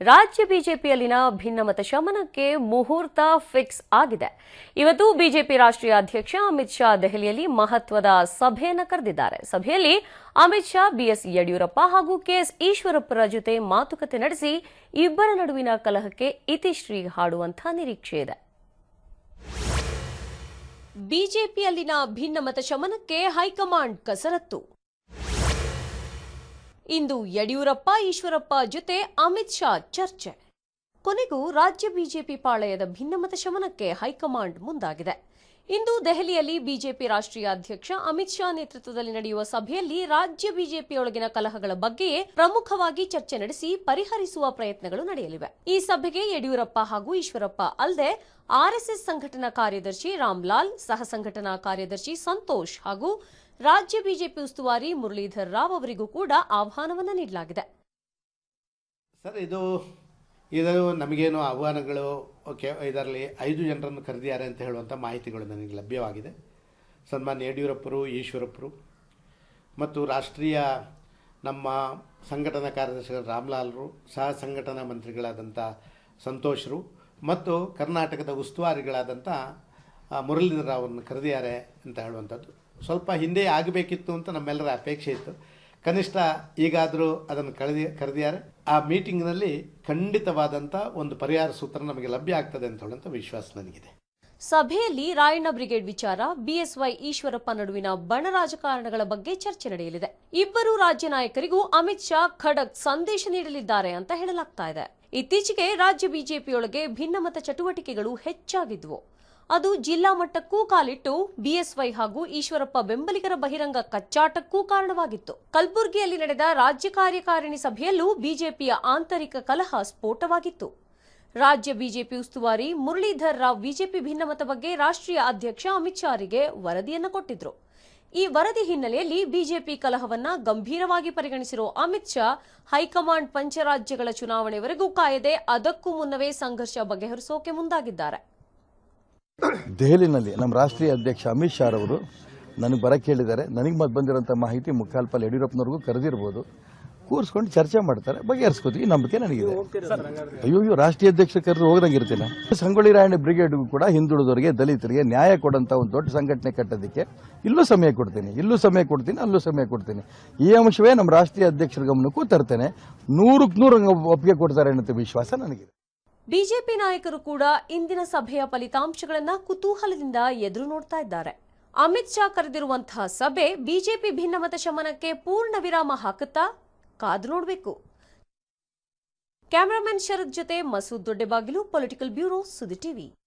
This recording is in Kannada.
ರಾಜ್ಯ ಬಿಜೆಪಿಯಲ್ಲಿನ ಭಿನ್ನಮತ ಶಮನಕ್ಕೆ ಮುಹೂರ್ತ ಫಿಕ್ಸ್ ಆಗಿದೆ. ಇವತ್ತು ಬಿಜೆಪಿ ರಾಷ್ಟ್ರೀಯ ಅಧ್ಯಕ್ಷ ಅಮಿತ್ ಶಾ ದೆಹಲಿಯಲ್ಲಿ ಮಹತ್ವದ ಸಭೆಯನ್ನು ಕರೆದಿದ್ದಾರೆ. ಸಭೆಯಲ್ಲಿ ಅಮಿತ್ ಶಾ, ಬಿಎಸ್ ಯಡಿಯೂರಪ್ಪ ಹಾಗೂ ಕೆಎಸ್ ಈಶ್ವರಪ್ಪರ ಜೊತೆ ಮಾತುಕತೆ ನಡೆಸಿ ಇಬ್ಬರ ನಡುವಿನ ಕಲಹಕ್ಕೆ ಇತಿಶ್ರೀ ಹಾಡುವಂಥ ನಿರೀಕ್ಷೆ ಇದೆ. ಬಿಜೆಪಿಯಲ್ಲಿನ ಭಿನ್ನಮತ ಶಮನಕ್ಕೆ ಹೈಕಮಾಂಡ್ ಕಸರತ್ತು. ಇಂದು ಯಡಿಯೂರಪ್ಪ, ಈಶ್ವರಪ್ಪ ಜೊತೆ ಅಮಿತ್ ಶಾ ಚರ್ಚೆ. ಕೊನೆಗೂ ರಾಜ್ಯ ಬಿಜೆಪಿ ಪಾಳಯದ ಭಿನ್ನಮತ ಶಮನಕ್ಕೆ ಹೈಕಮಾಂಡ್ ಮುಂದಾಗಿದೆ. ಇಂದು ದೆಹಲಿಯಲ್ಲಿ ಬಿಜೆಪಿ ರಾಷ್ಟ್ರೀಯ ಅಧ್ಯಕ್ಷ ಅಮಿತ್ ಶಾ ನೇತೃತ್ವದಲ್ಲಿ ನಡೆಯುವ ಸಭೆಯಲ್ಲಿ ರಾಜ್ಯ ಬಿಜೆಪಿಯೊಳಗಿನ ಕಲಹಗಳ ಬಗ್ಗೆಯೇ ಪ್ರಮುಖವಾಗಿ ಚರ್ಚೆ ನಡೆಸಿ ಪರಿಹರಿಸುವ ಪ್ರಯತ್ನಗಳು ನಡೆಯಲಿವೆ. ಈ ಸಭೆಗೆ ಯಡಿಯೂರಪ್ಪ ಹಾಗೂ ಈಶ್ವರಪ್ಪ ಅಲ್ಲದೆ ಆರ್ಎಸ್ಎಸ್ ಸಂಘಟನಾ ಕಾರ್ಯದರ್ಶಿ ರಾಮ್ಲಾಲ್, ಸಹ ಸಂಘಟನಾ ಕಾರ್ಯದರ್ಶಿ ಸಂತೋಷ್ ಹಾಗೂ ರಾಜ್ಯ ಬಿಜೆಪಿ ಉಸ್ತುವಾರಿ ಮುರಳೀಧರ್ ರಾವ್ ಅವರಿಗೂ ಕೂಡ ಆಹ್ವಾನವನ್ನು ನೀಡಲಾಗಿದೆ. ಇದು ನಮಗೇನು ಆಹ್ವಾನಗಳು, ಓಕೆ, ಇದರಲ್ಲಿ ಐದು ಜನರನ್ನು ಕರೆದಿದ್ದಾರೆ ಅಂತ ಹೇಳುವಂಥ ಮಾಹಿತಿಗಳು ನನಗೆ ಲಭ್ಯವಾಗಿದೆ. ಸನ್ಮಾನ್ಯ ಯಡಿಯೂರಪ್ಪರು, ಈಶ್ವರಪ್ಪರು, ಮತ್ತು ರಾಷ್ಟ್ರೀಯ ನಮ್ಮ ಸಂಘಟನಾ ಕಾರ್ಯದರ್ಶಿಗಳು ರಾಮ್ಲಾಲ್ರು, ಸಹ ಸಂಘಟನಾ ಮಂತ್ರಿಗಳಾದಂಥ ಸಂತೋಷರು, ಮತ್ತು ಕರ್ನಾಟಕದ ಉಸ್ತುವಾರಿಗಳಾದಂಥ ಮುರಳೀಧರ ಅವರನ್ನು ಕರೆದಿದ್ದಾರೆ ಅಂತ ಹೇಳುವಂಥದ್ದು ಸ್ವಲ್ಪ ಹಿಂದೆ ಆಗಬೇಕಿತ್ತು ಅಂತ ನಮ್ಮೆಲ್ಲರ ಅಪೇಕ್ಷೆ ಇತ್ತು. ಕನಿಷ್ಠ ಈಗಾದರೂ ಅದನ್ನು ಕಳೆದಿ, ಕರೆದಿದ್ದಾರೆ. ಆ ಮೀಟಿಂಗ್ನಲ್ಲಿ ಖಂಡಿತವಾದಂಥ ಒಂದು ಪರಿಹಾರ ಸೂತ್ರ ನಮಗೆ ಲಭ್ಯ ಆಗ್ತದೆ ಅಂತ ಹೇಳುವಂಥ ವಿಶ್ವಾಸ ನನಗಿದೆ. ಸಭೆಯಲ್ಲಿ ರಾಯಣ್ಣ ಬ್ರಿಗೇಡ್ ವಿಚಾರ ಬಿಎಸ್ವೈ ಈಶ್ವರಪ್ಪ ನಡುವಿನ ಬಣ ರಾಜಕಾರಣಗಳ ಬಗ್ಗೆ ಚರ್ಚೆ ನಡೆಯಲಿದೆ. ಇಬ್ಬರು ರಾಜ್ಯ ನಾಯಕರಿಗೂ ಅಮಿತ್ ಶಾ ಖಡಕ್ ಸಂದೇಶ ನೀಡಲಿದ್ದಾರೆ ಅಂತ ಹೇಳಲಾಗ್ತಾ ಇದೆ. ಇತ್ತೀಚೆಗೆ ರಾಜ್ಯ ಬಿಜೆಪಿಯೊಳಗೆ ಭಿನ್ನಮತ ಚಟುವಟಿಕೆಗಳು ಹೆಚ್ಚಾಗಿದ್ವು. ಅದು ಜಿಲ್ಲಾ ಮಟ್ಟಕ್ಕೂ ಕಾಲಿಟ್ಟು ಬಿಎಸ್ವೈ ಹಾಗೂ ಈಶ್ವರಪ್ಪ ಬೆಂಬಲಿಗರ ಬಹಿರಂಗ ಕಚ್ಚಾಟಕ್ಕೂ ಕಾರಣವಾಗಿತ್ತು. ಕಲಬುರಗಿಯಲ್ಲಿ ನಡೆದ ರಾಜ್ಯ ಕಾರ್ಯಕಾರಿಣಿ ಸಭೆಯಲ್ಲೂ ಬಿಜೆಪಿಯ ಆಂತರಿಕ ಕಲಹ ಸ್ಫೋಟವಾಗಿತ್ತು. ರಾಜ್ಯ ಬಿಜೆಪಿ ಉಸ್ತುವಾರಿ ಮುರಳೀಧರ್ ರಾವ್ ಬಿಜೆಪಿ ಭಿನ್ನಮತ ಬಗ್ಗೆ ರಾಷ್ಟ್ರೀಯ ಅಧ್ಯಕ್ಷ ಅಮಿತ್ ಶಾರಿಗೆ ವರದಿಯನ್ನು ಕೊಟ್ಟಿದ್ರು. ಈ ವರದಿ ಹಿನ್ನೆಲೆಯಲ್ಲಿ ಬಿಜೆಪಿ ಕಲಹವನ್ನ ಗಂಭೀರವಾಗಿ ಪರಿಗಣಿಸಿರುವ ಅಮಿತ್ ಶಾ ಹೈಕಮಾಂಡ್ ಪಂಚರಾಜ್ಯಗಳ ಚುನಾವಣೆವರೆಗೂ ಕಾಯದೆ ಅದಕ್ಕೂ ಮುನ್ನವೇ ಸಂಘರ್ಷ ಬಗೆಹರಿಸೋಕೆ ಮುಂದಾಗಿದ್ದಾರೆ. ದೆಹಲಿನಲ್ಲಿ ನಮ್ಮ ರಾಷ್ಟ್ರೀಯ ಅಧ್ಯಕ್ಷ ಅಮಿತ್ ಶಾ ಅವರು ನನಗೆ ಬರಕ್ಕೆ ಹೇಳಿದ್ದಾರೆ. ನನಗೆ ಮತ್ತೆ ಬಂದಿರೋಂಥ ಮಾಹಿತಿ ಮುಖಾಲ್ಪಲ್ಲಿ ಯಡಿಯೂರಪ್ಪನವ್ರಿಗೂ ಕರೆದಿರ್ಬೋದು. ಕೂರಿಸ್ಕೊಂಡು ಚರ್ಚೆ ಮಾಡ್ತಾರೆ, ಬಗೆಹರಿಸ್ಕೋತೀವಿ. ಈ ನಂಬಿಕೆ ನನಗಿದೆ. ಅಯ್ಯೋ ಅಯ್ಯೋ, ರಾಷ್ಟ್ರೀಯ ಅಧ್ಯಕ್ಷ ಕರೆದು ಹೋಗದಂಗೆ ಇರ್ತೀನಿ ಸಂಗೊಳ್ಳಿ ರಾಯಣ್ಣ ಬ್ರಿಗೇಡ್ಗೂ ಕೂಡ ಹಿಂದುಳಿದವರಿಗೆ, ದಲಿತರಿಗೆ ನ್ಯಾಯ ಕೊಡೋಂಥ ಒಂದು ದೊಡ್ಡ ಸಂಘಟನೆ ಕಟ್ಟೋದಕ್ಕೆ ಇಲ್ಲೂ ಸಮಯ ಕೊಡ್ತೀನಿ. ಇಲ್ಲೂ ಸಮಯ ಕೊಡ್ತೀನಿ, ಅಲ್ಲೂ ಸಮಯ ಕೊಡ್ತೀನಿ. ಈ ಅಂಶವೇ ನಮ್ಮ ರಾಷ್ಟ್ರೀಯ ಅಧ್ಯಕ್ಷರ ಗಮನಕ್ಕೂ ತರ್ತೇನೆ. ನೂರಕ್ಕೆ ನೂರು ಒಪ್ಪಿಗೆ ಕೊಡ್ತಾರೆ ಅನ್ನೋ ವಿಶ್ವಾಸ ನನಗಿದೆ. ಬಿಜೆಪಿ ನಾಯಕರು ಕೂಡ ಇಂದಿನ ಸಭೆಯ ಫಲಿತಾಂಶಗಳನ್ನು ಕುತೂಹಲದಿಂದ ಎದುರು ನೋಡ್ತಾ ಇದ್ದಾರೆ. ಅಮಿತ್ ಶಾ ಕರೆದಿರುವಂತಹ ಸಭೆ ಬಿಜೆಪಿ ಭಿನ್ನಮತ ಶಮನಕ್ಕೆ ಪೂರ್ಣ ವಿರಾಮ ಹಾಕುತ್ತಾ ಕಾದು ನೋಡಬೇಕು. ಕ್ಯಾಮರಾಮನ್ ಶರತ್ ಜೊತೆ Masood Doddabagilu, political bureau, Suddi TV.